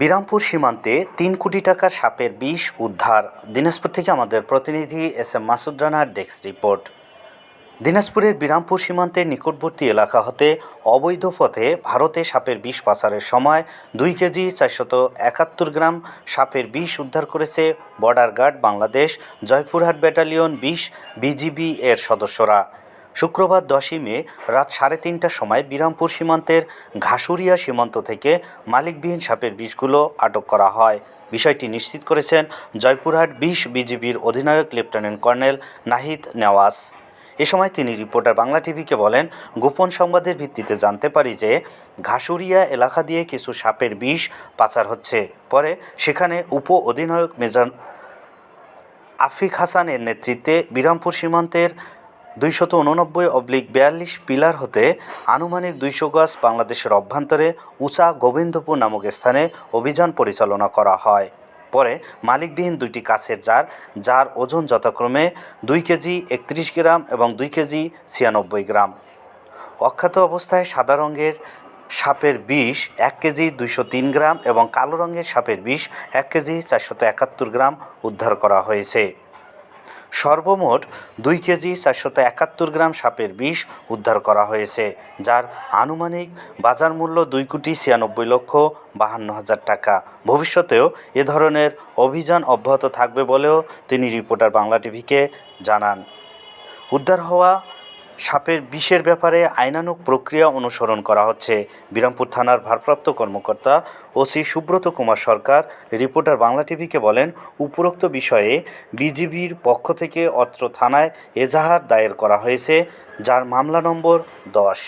বিরামপুর সীমান্তে তিন কোটি টাকার সাপের বিষ উদ্ধার। দিনাজপুর থেকে আমাদের প্রতিনিধি এস এম মাসুদ রানার ডেস্ক রিপোর্ট। দিনাজপুরের বিরামপুর সীমান্তের নিকটবর্তী এলাকা হতে অবৈধ পথে ভারতে সাপের বিষ পাচারের সময় দুই কেজি চারশত একাত্তর গ্রাম সাপের বিষ উদ্ধার করেছে border guard Bangladesh, Joypurhat battalion বিশ বিজিবি এর সদস্যরা। শুক্রবার দশই মে রাত সাড়ে তিনটার সময় বিরামপুর সীমান্তের ঘাসুরিয়া সীমান্ত থেকে মালিকবিহীন সাপের বিষগুলো আটক করা হয়। বিষয়টি নিশ্চিত করেছেন জয়পুরহাট বিশ বিজিবির অধিনায়ক লেফটেন্যান্ট কর্নেল নাহিদ নেওয়াজ। এ সময় তিনি রিপোর্টার বাংলা টিভিকে বলেন, গোপন সংবাদের ভিত্তিতে জানতে পারি যে ঘাসুরিয়া এলাকা দিয়ে কিছু সাপের বিষ পাচার হচ্ছে। পরে সেখানে উপ অধিনায়ক মেজর আফিক হাসানের নেতৃত্বে বিরামপুর সীমান্তের দুইশত উননব্বই অবলিক বিয়াল্লিশ পিলার হতে আনুমানিক দুইশো গজ বাংলাদেশের অভ্যন্তরে উঁচা গোবিন্দপুর নামক স্থানে অভিযান পরিচালনা করা হয়। পরে মালিকবিহীন দুইটি কাছের জার, যার ওজন যথাক্রমে দুই কেজি একত্রিশ গ্রাম এবং দুই কেজি ছিয়ানব্বই গ্রাম। অখ্যাত অবস্থায় সাদা রঙের সাপের বিষ এক কেজি দুইশো তিন গ্রাম এবং কালো রঙের সাপের বিষ এক কেজি চারশত একাত্তর গ্রাম উদ্ধার করা হয়েছে। সর্বমোট দুই কেজি চারশত একাত্তর গ্রাম সাপের বিষ উদ্ধার করা হয়েছে, যার আনুমানিক বাজার মূল্য দুই কোটি ছিয়ানব্বই লক্ষ বাহান্ন হাজার টাকা। ভবিষ্যতেও এ ধরনের অভিযান অব্যাহত থাকবে বলেও তিনি রিপোর্টার বাংলা টিভিকে জানান। উদ্ধার হওয়া সাপের বিষের ব্যাপারে আইনানুক প্রক্রিয়া অনুসরণ করা হচ্ছে। বিরামপুর থানার ভারপ্রাপ্ত কর্মকর্তা ওসি সুব্রত কুমার সরকার, রিপোর্টার বাংলা টিভিকে বলেন, উপরোক্ত বিষয়ে বিজিবির পক্ষ থেকে অত্র থানায় এজাহার দায়ের করা হয়েছে, যার মামলা নম্বর দশ।